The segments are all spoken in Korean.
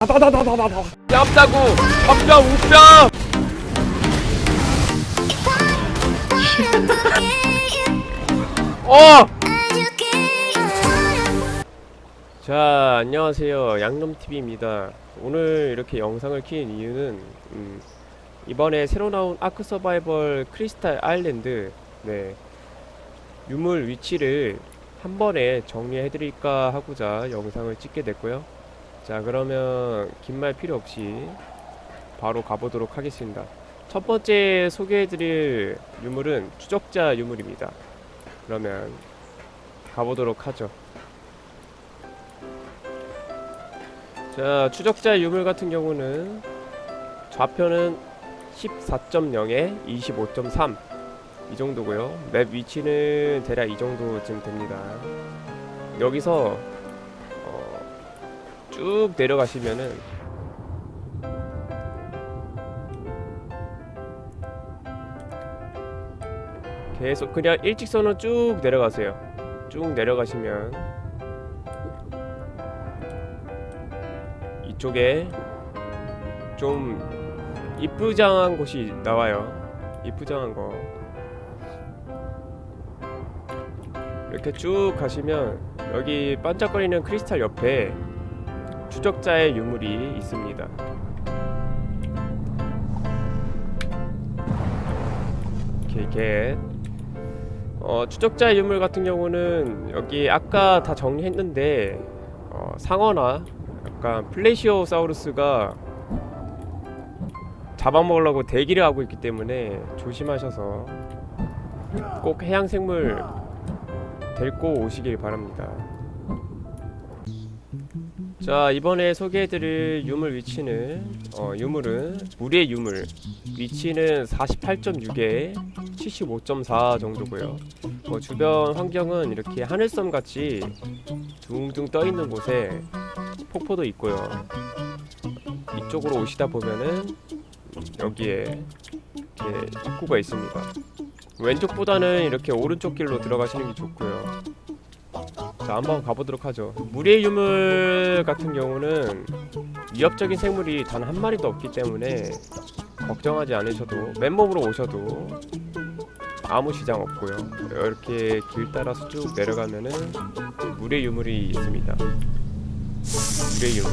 다다다다다다 яб다고 밥장 우병 어! 자 안녕하세요. 양놈TV입니다. 오늘 이렇게 영상을 킨 이유는 음, 이번에 새로 나온 아크 서바이벌 크리스탈 아일랜드 네 유물 위치를 한 번에 정리해드릴까 하고자 영상을 찍게 됐고요 자 그러면 긴 말 필요 없이 바로 가보도록 하겠습니다. 첫 번째 소개해드릴 유물은 추적자 유물입니다. 그러면 가보도록 하죠. 자 추적자 유물 같은 경우는 좌표는 14.0에 25.3 이 정도고요. 맵 위치는 대략 이 정도쯤 됩니다. 여기서 어, 쭉 내려가시면은 계속 그냥 일직선으로 쭉 내려가세요. 쭉 내려가시면 이쪽에 좀 이쁘장한 곳이 나와요. 이쁘장한 거. 이렇게 쭉 가시면 여기 반짝거리는 크리스탈 옆에 추적자의 유물이 있습니다. 이렇게 겟. 어, 추적자의 유물 같은 경우는 여기 아까 다 정리했는데 어, 상어나 약간 플레시오사우루스가 잡아먹으려고 대기를 하고 있기 때문에 조심하셔서 꼭 해양 생물 데리고 오시길 바랍니다. 자 이번에 소개해드릴 유물 위치는 어, 유물은 물의 유물. 위치는 48.6에 75.4 정도고요. 어, 주변 환경은 이렇게 하늘섬 같이 둥둥 떠 있는 곳에 폭포도 있고요. 이쪽으로 오시다 보면은 여기에 이렇게 입구가 있습니다. 왼쪽보다는 이렇게 오른쪽 길로 들어가시는 게 좋고요 자 한번 가보도록 하죠. 물의 유물 같은 경우는 위협적인 생물이 단 한 마리도 없기 때문에 걱정하지 않으셔도 맨몸으로 오셔도 아무 시장 없고요. 이렇게 길 따라서 쭉 내려가면은 물의 유물이 있습니다. 물의 유물.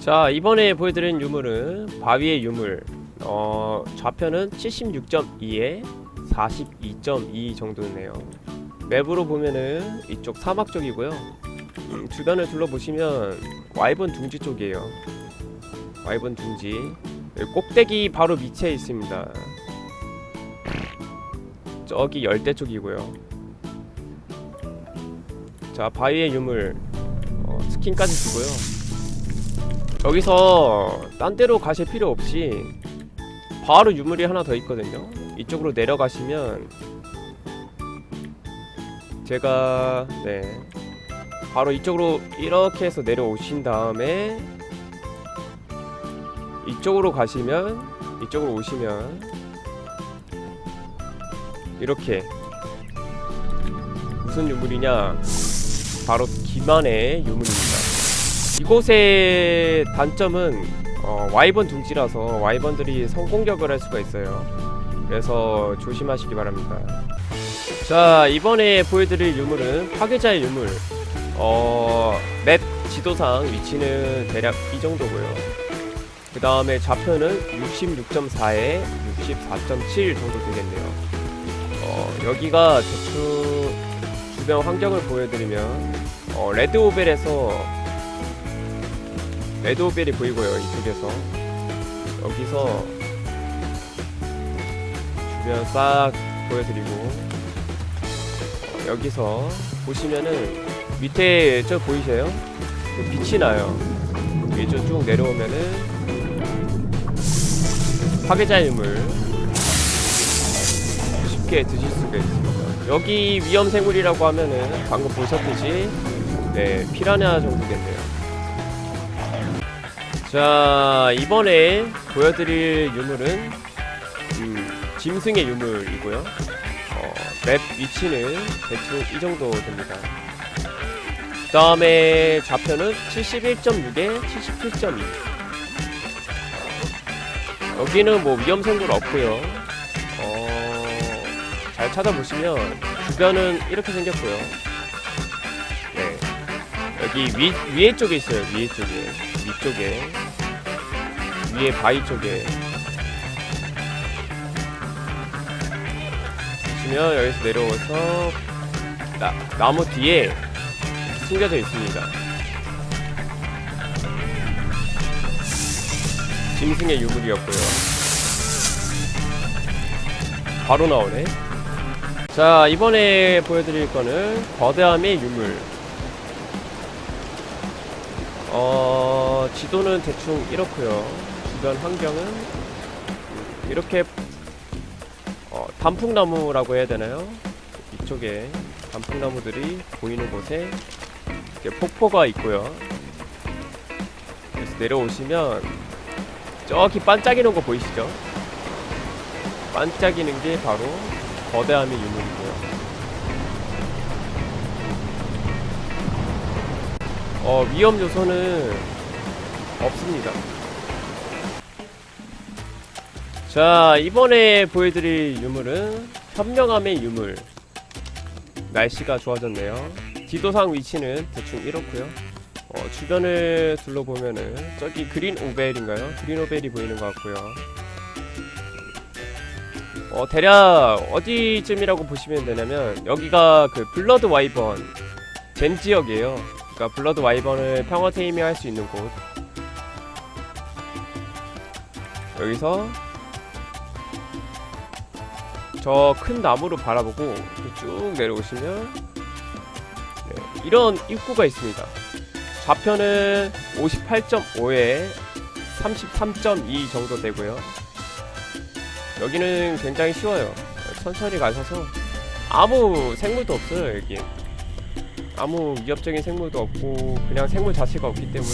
자 이번에 보여드린 유물은 바위의 유물. 어, 좌표는 76.2에 42.2 정도네요. 맵으로 보면은 이쪽 사막 쪽이고요. 음, 주변을 둘러보시면 와이번 둥지 쪽이에요. 와이번 둥지 꼭대기 바로 밑에 있습니다. 저기 열대 쪽이고요. 자 바위의 유물 어, 스킨까지 주고요. 여기서 딴 데로 가실 필요 없이 바로 유물이 하나 더 있거든요. 이쪽으로 내려가시면 제가 네 바로 이쪽으로 이렇게 해서 내려오신 다음에 이쪽으로 가시면 이쪽으로 오시면 이렇게 무슨 유물이냐 바로 기만의 유물입니다. 이곳의 단점은 어, 와이번 둥지라서 와이번들이 성공격을 할 수가 있어요. 그래서 조심하시기 바랍니다. 자 이번에 보여드릴 유물은 파괴자의 유물. 어, 맵 지도상 위치는 대략 이 정도고요. 그 다음에 좌표는 66.4에 64.7 정도 되겠네요. 어, 여기가 대충 주변 환경을 보여드리면 어, 레드오벨에서 레드오벨이 보이고요 이쪽에서 여기서 주변 싹 보여드리고 어, 여기서 보시면은 밑에 저 보이세요? 그 빛이 나요. 위쪽 쭉 내려오면은 파괴자 유물 쉽게 드실 수가 있습니다. 여기 위험 생물이라고 하면은 방금 보셨듯이 네 피라냐 정도겠네요. 자 이번에 보여드릴 유물은 음, 짐승의 유물이고요. 어, 맵 위치는 대충 이 정도 됩니다. 그 다음에 좌표는 71.6에 77.2 여기는 뭐 위험 생물 없고요. 어, 잘 찾아보시면 주변은 이렇게 생겼고요. 네. 여기 위, 위에 쪽에 있어요. 위에 쪽에. 위쪽에. 위에 바위 쪽에 보시면 여기서 내려와서 나, 나무 뒤에 숨겨져 있습니다. 짐승의 유물이었고요. 바로 나오네. 자 이번에 보여드릴 거는 거대함의 유물. 어 지도는 대충 이렇고요. 주변 환경은 음, 이렇게 어, 단풍나무라고 해야 되나요? 이쪽에 단풍나무들이 보이는 곳에 이렇게 폭포가 있고요. 그래서 내려오시면 저기 반짝이는 거 보이시죠? 반짝이는 게 바로 거대함의 유물이고요. 어, 위험 요소는 없습니다. 자, 이번에 보여드릴 유물은 현명함의 유물. 날씨가 좋아졌네요. 지도상 위치는 대충 이렇고요. 어, 주변을 둘러보면은 저기 그린 오벨인가요? 그린 오벨이 보이는 것 같고요. 어, 대략 어디쯤이라고 보시면 되냐면 여기가 그 블러드 와이번 젠 지역이에요. 그러니까 블러드 와이번을 평화 테이밍 할 수 있는 곳. 여기서 저 큰 나무를 바라보고 쭉 내려오시면 네, 이런 입구가 있습니다. 좌표는 58.5에 33.2 정도 되고요. 여기는 굉장히 쉬워요. 천천히 가셔서 아무 생물도 없어요 여기. 아무 위협적인 생물도 없고 그냥 생물 자체가 없기 때문에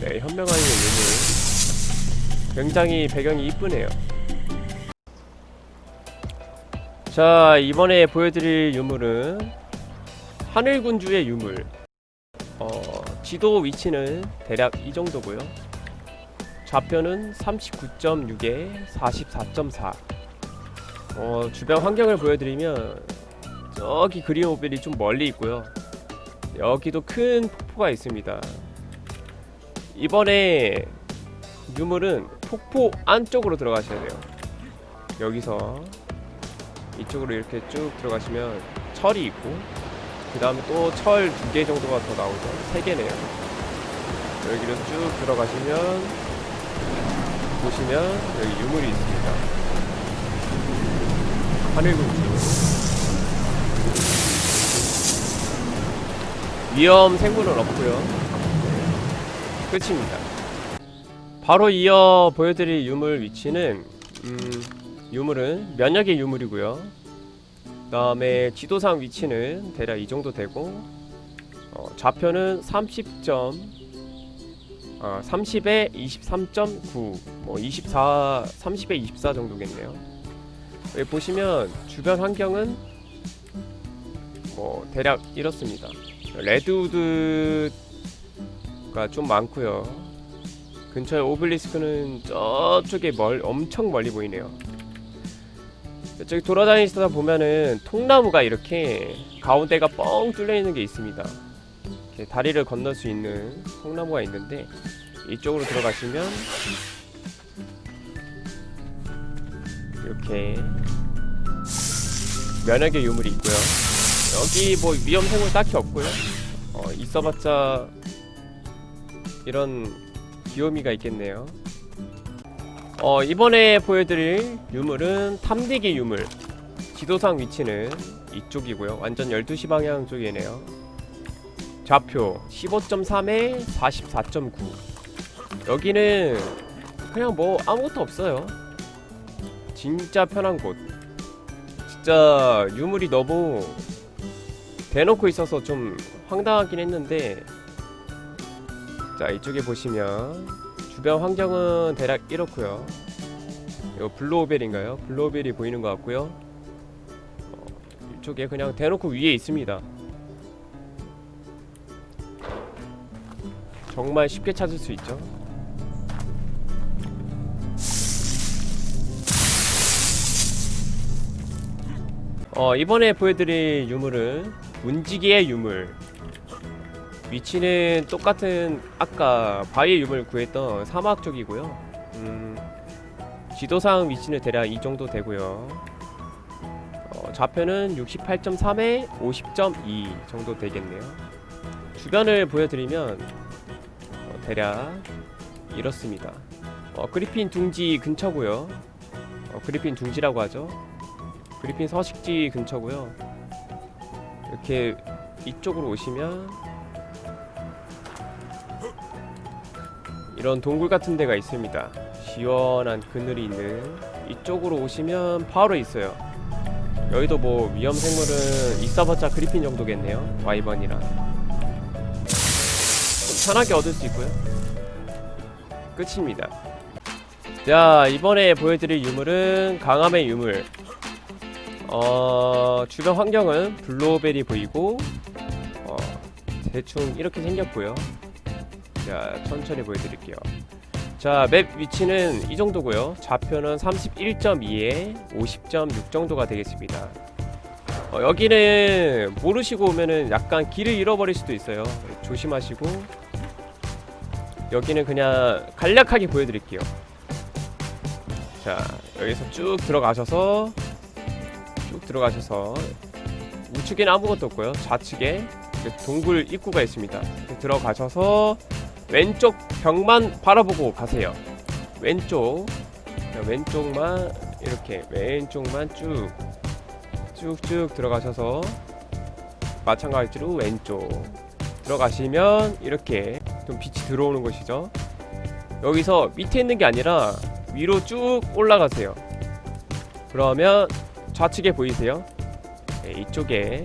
네 현명한 유물 굉장히 배경이 이쁘네요. 자 이번에 보여드릴 유물은 하늘군주의 유물. 어, 지도 위치는 대략 이 정도고요. 좌표는 39.6에 44.4 어, 주변 환경을 보여드리면 저기 그린 오벨이 좀 멀리 있고요. 여기도 큰 폭포가 있습니다. 이번에 유물은 폭포 안쪽으로 들어가셔야 돼요. 여기서 이쪽으로 이렇게 쭉 들어가시면 철이 있고 그 다음에 또 철 두 개 정도가 더 나오죠. 세 개네요. 여기로 쭉 들어가시면 보시면 여기 유물이 있습니다. 하늘군주. 위험 생물은 없고요. 네, 끝입니다. 바로 이어 보여드릴 유물 위치는 음, 유물은 면역의 유물이고요. 그 다음에 지도상 위치는 대략 이 정도 되고 어, 좌표는 30점 아, 30에 23.9, 뭐 24, 30에 24 정도겠네요. 여기 보시면 주변 환경은 뭐 대략 이렇습니다. 레드우드가 좀 많고요. 근처에 오블리스크는 저쪽에 멀 엄청 멀리 보이네요. 저기 돌아다니시다 보면은 통나무가 이렇게 가운데가 뻥 뚫려 있는 게 있습니다. 다리를 건널 수 있는 통나무가 있는데 이쪽으로 들어가시면 이렇게 면역의 유물이 있고요. 여기 뭐 위험 생물 딱히 없고요. 어, 있어봤자 이런 귀요미가 있겠네요. 어, 이번에 보여드릴 유물은 탐디기 유물. 지도상 위치는 이쪽이고요. 완전 12시 방향 쪽이네요. 좌표 15.3에 44.9. 여기는 그냥 뭐 아무것도 없어요. 진짜 편한 곳. 진짜 유물이 너무 대놓고 있어서 좀 황당하긴 했는데 자 이쪽에 보시면 주변 환경은 대략 이렇고요. 이거 블루오벨인가요? 블루오벨이 보이는 것 같고요. 어, 이쪽에 그냥 대놓고 위에 있습니다. 정말 쉽게 찾을 수 있죠. 어, 이번에 보여드릴 유물은 문지기의 유물. 위치는 똑같은 아까 바위의 유물 구했던 사막 쪽이고요. 음, 지도상 위치는 대략 이 정도 되고요. 어, 좌표는 68.3에 50.2 정도 되겠네요. 주변을 보여드리면 어, 대략 이렇습니다. 어, 그리핀 둥지 근처고요. 어, 그리핀 둥지라고 하죠. 그리핀 서식지 근처고요. 이렇게 이쪽으로 오시면 이런 동굴 같은 데가 있습니다. 시원한 그늘이 있는 이쪽으로 오시면 바로 있어요. 여기도 뭐 위험 생물은 있어봤자 그리핀 정도겠네요. 와이번이랑 좀 편하게 얻을 수 있고요. 끝입니다. 자 이번에 보여드릴 유물은 강함의 유물. 어 주변 환경은 블루베리 보이고 어, 대충 이렇게 생겼고요. 자 천천히 보여드릴게요. 자, 맵 위치는 이 정도고요. 좌표는 31.2에 50.6 정도가 되겠습니다. 어, 여기는 모르시고 오면은 약간 길을 잃어버릴 수도 있어요. 조심하시고 여기는 그냥 간략하게 보여드릴게요. 자, 여기서 쭉 들어가셔서 쭉 들어가셔서 우측에는 아무것도 없고요. 좌측에 동굴 입구가 있습니다. 들어가셔서 왼쪽 벽만 바라보고 가세요. 왼쪽 자, 왼쪽만 이렇게 왼쪽만 쭉 쭉쭉 들어가셔서 마찬가지로 왼쪽 들어가시면 이렇게 좀 빛이 들어오는 곳이죠. 여기서 밑에 있는 게 아니라 위로 쭉 올라가세요. 그러면 좌측에 보이세요? 네, 이쪽에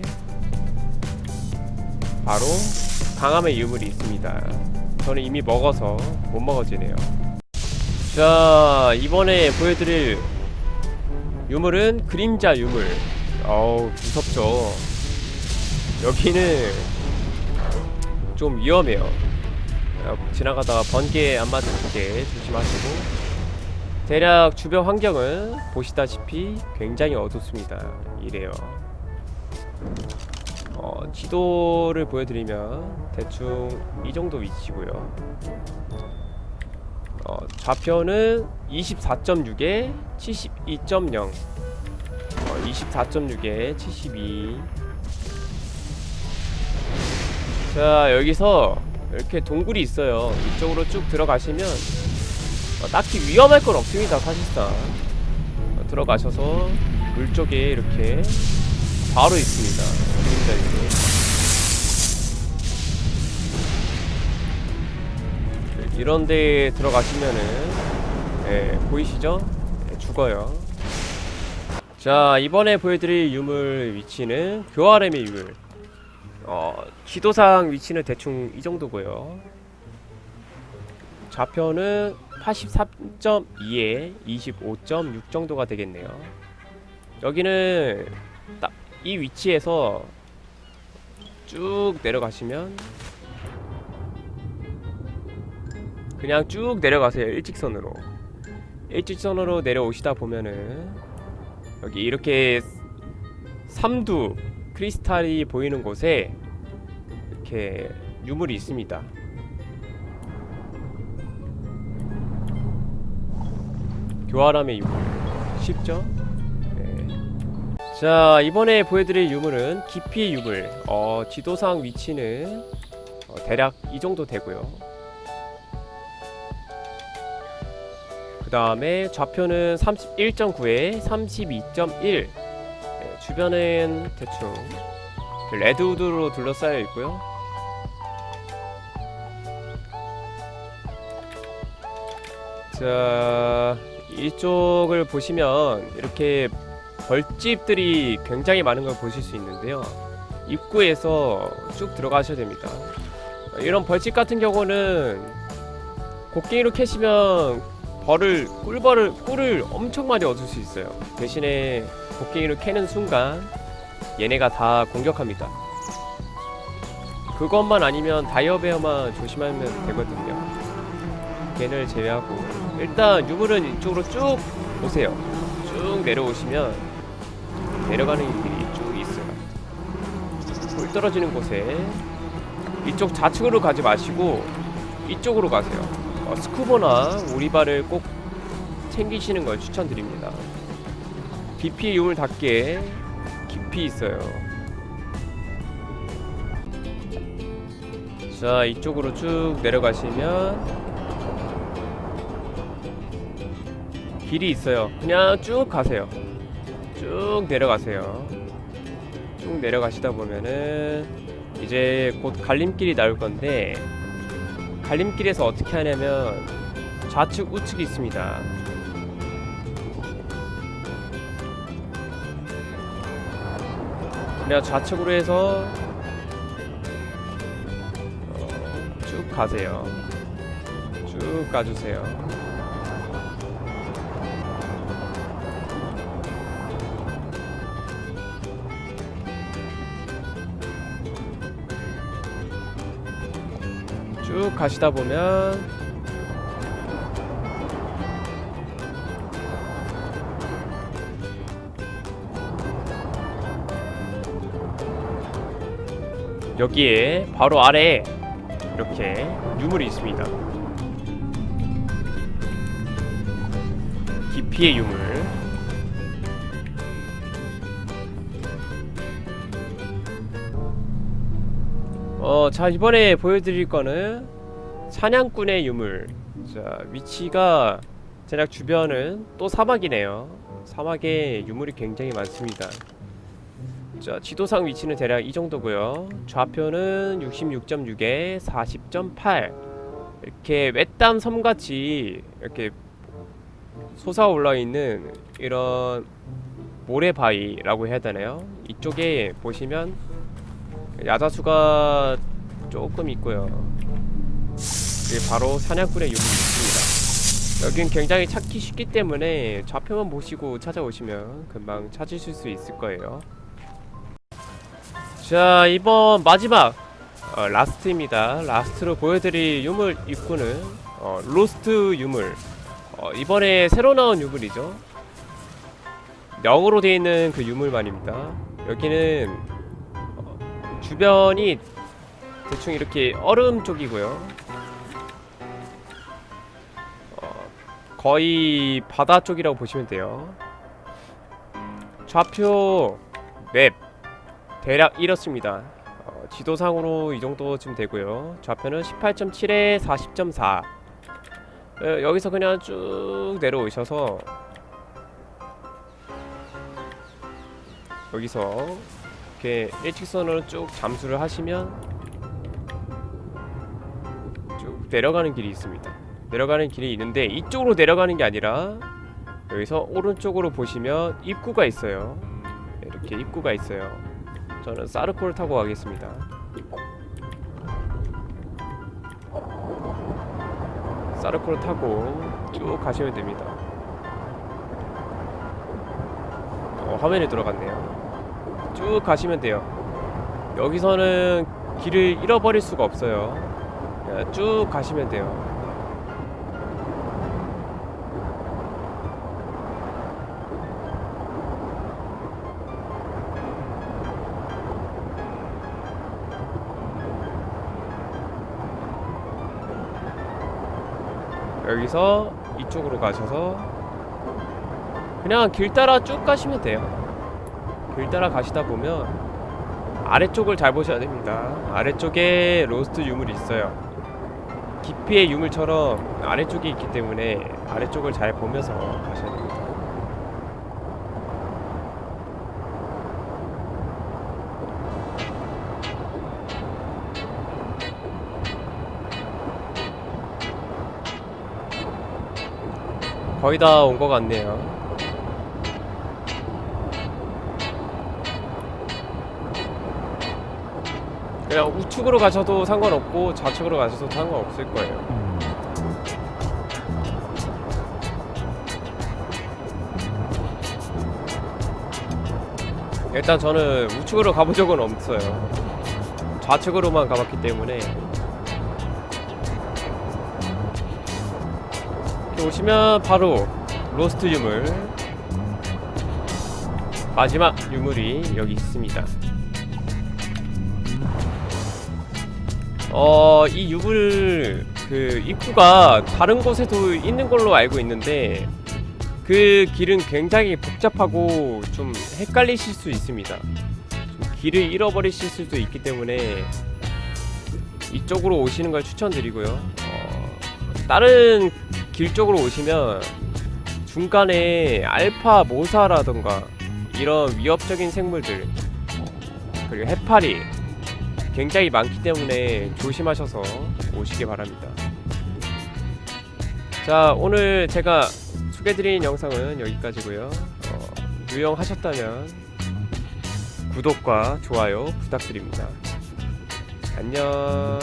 바로 강함의 유물이 있습니다. 저는 이미 먹어서 못 먹어지네요. 자 이번에 보여드릴 유물은 그림자 유물. 어우 무섭죠. 여기는 좀 위험해요. 어, 지나가다가 번개 안 맞게 조심하시고 대략 주변 환경은 보시다시피 굉장히 어둡습니다. 이래요. 어, 지도를 보여드리면 대충 이 정도 위치고요. 어, 좌표는 24.6에 72.0. 어, 24.6에 72. 자 여기서 이렇게 동굴이 있어요. 이쪽으로 쭉 들어가시면 어, 딱히 위험할 건 없습니다. 사실상 어, 들어가셔서 물 쪽에 이렇게 바로 있습니다. 그림자 이렇게. 이런 데 들어가시면은 예, 보이시죠? 예, 죽어요. 자, 이번에 보여드릴 유물 위치는 교활엠의 유물. 어, 지도상 위치는 대충 이 정도고요. 좌표는 83.2에 25.6 정도가 되겠네요. 여기는 딱 이 위치에서 쭉 내려가시면 그냥 쭉 내려가세요 일직선으로. 일직선으로 내려오시다 보면은 여기 이렇게 삼두 크리스탈이 보이는 곳에 이렇게 유물이 있습니다. 교활함의 유물. 쉽죠? 네. 자 이번에 보여드릴 유물은 깊이의 유물. 어, 지도상 위치는 어, 대략 이 정도 되고요. 그 다음에 좌표는 31.9에 32.1 네, 주변은 대충 레드우드로 둘러싸여 있고요. 자 이쪽을 보시면 이렇게 벌집들이 굉장히 많은 걸 보실 수 있는데요 입구에서 쭉 들어가셔야 됩니다 이런 벌집 같은 경우는 곡괭이로 캐시면 벌을 꿀벌을 꿀을 엄청 많이 얻을 수 있어요. 대신에 곡괭이로 캐는 순간 얘네가 다 공격합니다. 그것만 아니면 다이어베어만 조심하면 되거든요. 걔를 제외하고 일단 유물은 이쪽으로 쭉 오세요. 쭉 내려오시면 내려가는 길이 쭉 있어요. 물 떨어지는 곳에 이쪽 좌측으로 가지 마시고 이쪽으로 가세요. 어, 스쿠버나 오리발을 꼭 챙기시는 걸 추천드립니다. 깊이 유물 닿게 깊이 있어요. 자 이쪽으로 쭉 내려가시면 길이 있어요. 그냥 쭉 가세요. 쭉 내려가세요. 쭉 내려가시다 보면은 이제 곧 갈림길이 나올 건데 갈림길에서 어떻게 하냐면 좌측 우측이 있습니다. 그냥 좌측으로 해서 어, 쭉 가세요. 쭉 가주세요. 쭉 가시다 보면 여기에 바로 아래에 이렇게 유물이 있습니다. 깊이의 유물. 어, 자 이번에 보여드릴 거는 사냥꾼의 유물. 자 위치가 대략 주변은 또 사막이네요. 사막에 유물이 굉장히 많습니다. 자 지도상 위치는 대략 이 정도고요. 좌표는 66.6에 40.8 이렇게 외땀 섬같이 이렇게 솟아 올라 있는 이런 모래바위라고 해야 되나요? 이쪽에 보시면 야자수가 조금 있고요. 바로 사냥꾼의 유물이 있습니다. 여긴 굉장히 찾기 쉽기 때문에 좌표만 보시고 찾아오시면 금방 찾으실 수 있을 거예요. 자 이번 마지막 어, 라스트입니다. 라스트로 보여드릴 유물 입구는 어, 로스트 유물. 어, 이번에 새로 나온 유물이죠. 영으로 되어 있는 그 유물만입니다. 여기는 어, 주변이 대충 이렇게 얼음 쪽이고요. 어, 거의 바다 쪽이라고 보시면 돼요. 좌표 맵 대략 이렇습니다. 어, 지도상으로 이 정도쯤 되고요. 좌표는 18.7에 40.4. 어, 여기서 그냥 쭉 내려오셔서 여기서 이렇게 일직선으로 쭉 잠수를 하시면 쭉 내려가는 길이 있습니다. 내려가는 길이 있는데 이쪽으로 내려가는 게 아니라 여기서 오른쪽으로 보시면 입구가 있어요. 이렇게 입구가 있어요. 저는 사르코를 타고 가겠습니다. 사르코를 타고 쭉 가시면 됩니다. 어, 화면에 들어갔네요. 쭉 가시면 돼요. 여기서는 길을 잃어버릴 수가 없어요. 쭉 가시면 돼요. 여기서 이쪽으로 가셔서 그냥 길 따라 쭉 가시면 돼요. 길 따라 가시다 보면 아래쪽을 잘 보셔야 됩니다. 아래쪽에 로스트 유물이 있어요. 깊이의 유물처럼 아래쪽에 있기 때문에 아래쪽을 잘 보면서 가셔야 됩니다. 거의 다 온 것 같네요. 그냥 우측으로 가셔도 상관없고 좌측으로 가셔도 상관없을 거예요. 일단 저는 우측으로 가본 적은 없어요. 좌측으로만 가봤기 때문에 이렇게 오시면 바로 로스트 유물 마지막 유물이 여기 있습니다. 어, 이 유물 그 입구가 다른 곳에도 있는 걸로 알고 있는데 그 길은 굉장히 복잡하고 좀 헷갈리실 수 있습니다. 좀 길을 잃어버리실 수도 있기 때문에 이쪽으로 오시는 걸 추천드리고요. 어, 다른 길 쪽으로 오시면 중간에 알파 모사라던가 이런 위협적인 생물들 그리고 해파리 굉장히 많기 때문에 조심하셔서 오시기 바랍니다. 자 오늘 제가 소개드린 영상은 여기까지고요. 어, 유용하셨다면 구독과 좋아요 부탁드립니다. 안녕.